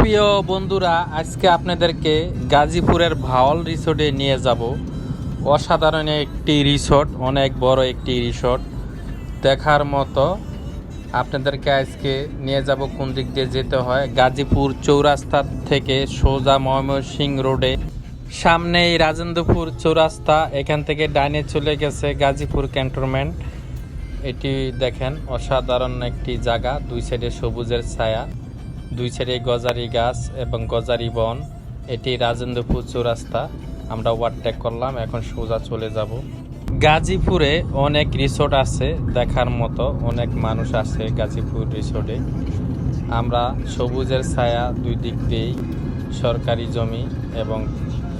সুপ্রিয় বন্ধুরা, আজকে আপনাদেরকে গাজীপুরের ভাওল রিসোর্টে নিয়ে যাব। অসাধারণ একটি রিসোর্ট, অনেক বড় একটি রিসোর্ট। দেখার মতো আপনাদেরকে আজকে নিয়ে যাব কোন দিক দিয়ে যেতে হয়। গাজীপুর চৌরাস্তা থেকে সোজা ময়মনসিংহ রোডে। সামনেই রাজেন্দ্রপুর চৌরাস্তা, এখান থেকে ডাইনে চলে গেছে গাজীপুর ক্যান্টনমেন্ট। এটি দেখেন, অসাধারণ একটি জায়গা, দুই সাইডে সবুজের ছায়া। দুই সাইডে গজারি গাছ এবং গজারি বন। এটি রাজেন্দ্রপুর চৌরাস্তা। আমরা ওভারটেক করলাম, এখন সোজা চলে যাব। গাজীপুরে অনেক রিসোর্ট আছে দেখার মতো, অনেক মানুষ আছে গাজীপুর রিসোর্টে। আমরা সবুজের ছায়া দুই দিক দিয়েই, সরকারি জমি এবং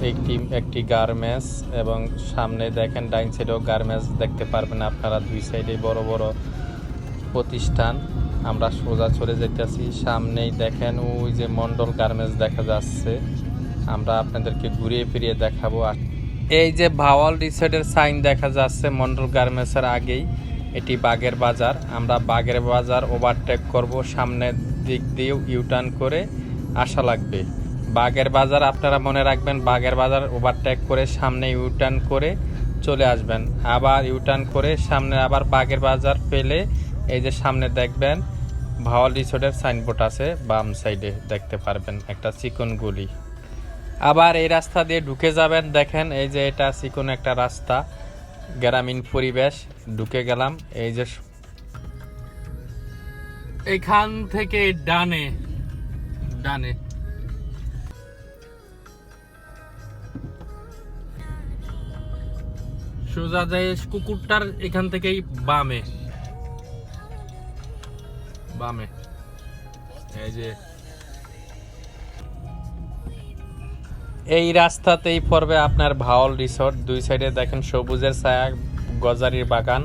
একটি একটি গার্মেন্টস এবং সামনে দেখেন ডাইন সাইডেও গার্মেন্টস দেখতে পারবেন আপনারা, দুই সাইডে বড় বড় প্রতিষ্ঠান। আমরা সোজা চলে যাইতেছি। সামনেই দেখেন ওই যে মন্ডল গার্মেন্টস দেখা যাচ্ছে। আমরা আপনাদেরকে ঘুরিয়ে ফিরিয়ে দেখাবো। আর এই যে ভাওয়াল রিসোর্টের সাইন দেখা যাচ্ছে মন্ডল গার্মেন্টসের আগেই। এটি বাগের বাজার। আমরা বাগের বাজার ওভারটেক করব। সামনের দিক দিয়েও ইউটার্ন করে আসা লাগবে। বাগের বাজার আপনারা মনে রাখবেন, বাগের বাজার ওভারটেক করে সামনে ইউটার্ন করে চলে আসবেন। আবার ইউটার্ন করে সামনে আবার বাগের বাজার পেলে এই যে সামনে দেখবেন ভাওয়াল রিসোর্টের সাইনবোর্ড আছে, বাম সাইডে দেখতে পারবেন একটা চিকন গুলি। আবার এই রাস্তা দিয়ে ঢুকে যাবেন, দেখেন এই যে এটা চিকন একটা রাস্তা, গ্রামীণ পরিবেশ, ঢুকে গেলাম, এই যে এখান থেকে ডানে ডানে। সোজা যায় কুকুরটার এখান থেকেই বামে। বামে। এই যে। এই রাস্তাতেই পড়বে আপনার ভাওল রিসোর্ট দুই সাইডে দেখেন সবুজের ছায়া, গজারির বাগান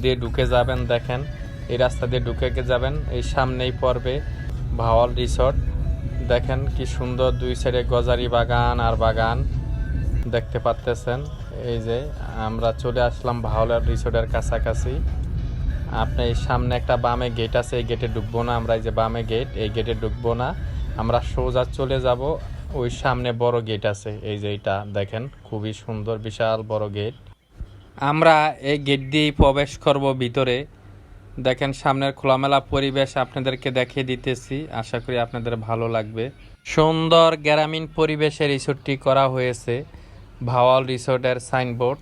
দিয়ে ঢুকে যাবেন, দেখেন। এই রাস্তা দিয়ে ঢুকে যাবেন, এই সামনেই পড়বে ভাওয়াল রিসোর্ট দেখেন কি সুন্দর দুই সাইডে গজারি বাগান আর বাগান দেখতে পাচ্তেছেন এই যে আমরা চলে আসলাম ভাওয়াল রিসোর্টের কাছাকাছি। আপনি এই সামনে একটা বামে গেট আছে, এই গেটে ঢুকবো না। আমরা এই যে বামে গেট এই গেটে ঢুকবো না। আমরা সোজা চলে যাব, ওই সামনে বড় গেট আছে। এই যে এটা দেখেন, খুবই সুন্দর, বিশাল বড় গেট আমরা এই গেট দিয়েই প্রবেশ করব ভিতরে। দেখেন, সামনের খোলামেলা পরিবেশ আপনাদেরকে দেখিয়ে দিতেছি। আশা করি আপনাদের ভালো লাগবে। সুন্দর গ্রামীণ পরিবেশে রিসোর্টটি করা হয়েছে, ভাওয়াল রিসোর্টের সাইনবোর্ড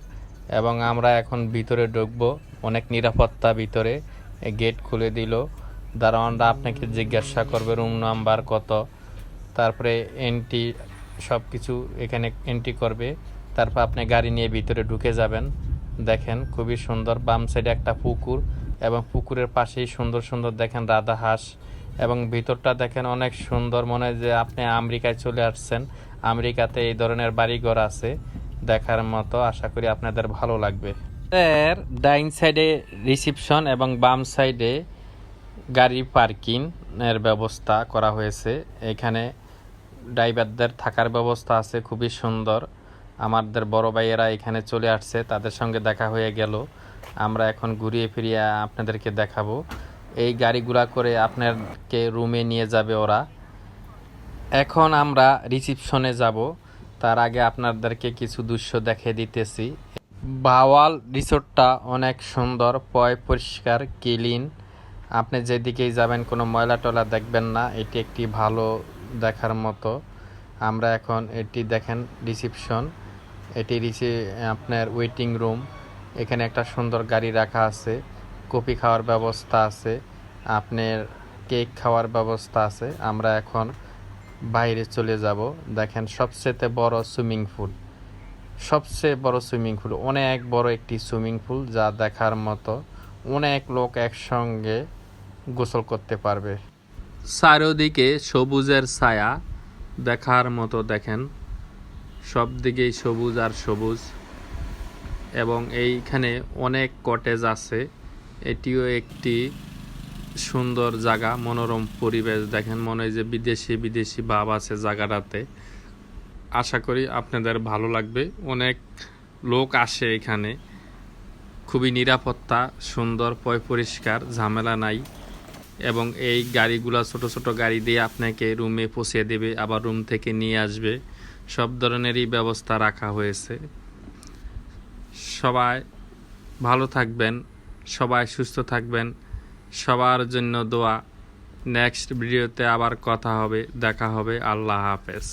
এবং আমরা এখন ভিতরে ঢুকবো। অনেক নিরাপত্তা ভিতরে গেট খুলে দিল। দারোয়ানরা আপনাকে জিজ্ঞাসা করবে রুম নাম্বার কত। তারপরে এন্ট্রি সব কিছু এখানে এন্ট্রি করবে। তারপর আপনি গাড়ি নিয়ে ভিতরে ঢুকে যাবেন। দেখেন খুবই সুন্দর বাম সাইডে একটা পুকুর এবং পুকুরের পাশেই সুন্দর সুন্দর দেখেন রাধা হাঁস এবং ভিতরটা দেখেন অনেক সুন্দর মনে হয় যে আপনি আমেরিকায় চলে আসছেন। আমেরিকাতে এই ধরনের বাড়িঘর আছে দেখার মতো। আশা করি আপনাদের ভালো লাগবে। এর ডাইন সাইডে রিসিপশন এবং বাম সাইডে গাড়ি পার্কিং এর ব্যবস্থা করা হয়েছে। এখানে ড্রাইভারদের থাকার ব্যবস্থা আছে, খুবই সুন্দর। আমাদের বড় ভাইয়েরা এখানে চলে আসছে, তাদের সঙ্গে দেখা হয়ে গেল। আমরা এখন ঘুরিয়ে ফিরিয়ে আপনাদেরকে দেখাবো। এই গাড়িগুলা করে আপনাকে রুমে নিয়ে যাবে ওরা। এখন আমরা রিসিপশনে যাব। তার আগে আপনাদেরকে কিছু দৃশ্য দেখে দিতেছি। বাওয়াল রিসোর্টটা অনেক সুন্দর, পয় পরিষ্কার, ক্লিন। আপনি যেদিকেই যাবেন, কোনো ময়লা টলা দেখবেন না। এটি একটি ভালো দেখার মতো। আমরা এখন এটি দেখেন, রিসিপশন। এটি রিসি, আপনার ওয়েটিং রুম। এখানে একটা সুন্দর গাড়ি রাখা আছে। কফি খাওয়ার ব্যবস্থা আছে। আপনার কেক খাওয়ার ব্যবস্থা আছে। আমরা এখন বাইরে চলে যাব। দেখেন, সবচেয়ে বড় সুইমিং পুল। সবচেয়ে বড় সুইমিং পুল অনেক বড় একটি সুইমিং পুল যা দেখার মতো অনেক লোক একসঙ্গে গোসল করতে পারবে। চারিদিকে সবুজের ছায়া দেখার মতো দেখেন। সব দিকেই সবুজ আর সবুজ। এবং এইখানে অনেক কটেজ আছে। এটিও একটি সুন্দর জায়গা, মনোরম পরিবেশ দেখেন। মনে হয় যে বিদেশি বিদেশি ভাব আছে জায়গাটাতে। আশা করি আপনাদের ভালো লাগবে। অনেক লোক আসে এখানে। খুবই নিরাপত্তা, সুন্দর, পয় পরিষ্কার, ঝামেলা নাই। এবং এই গাড়িগুলো ছোট ছোট গাড়ি দিয়ে আপনাকে রুমে পৌঁছে দেবে, আবার রুম থেকে নিয়ে আসবে। সব ধরনেরই ব্যবস্থা রাখা হয়েছে। সবাই ভালো থাকবেন, সবাই সুস্থ থাকবেন। সবার জন্য দোয়া। নেক্সট ভিডিওতে আবার কথা হবে, দেখা হবে। আল্লাহ হাফেজ।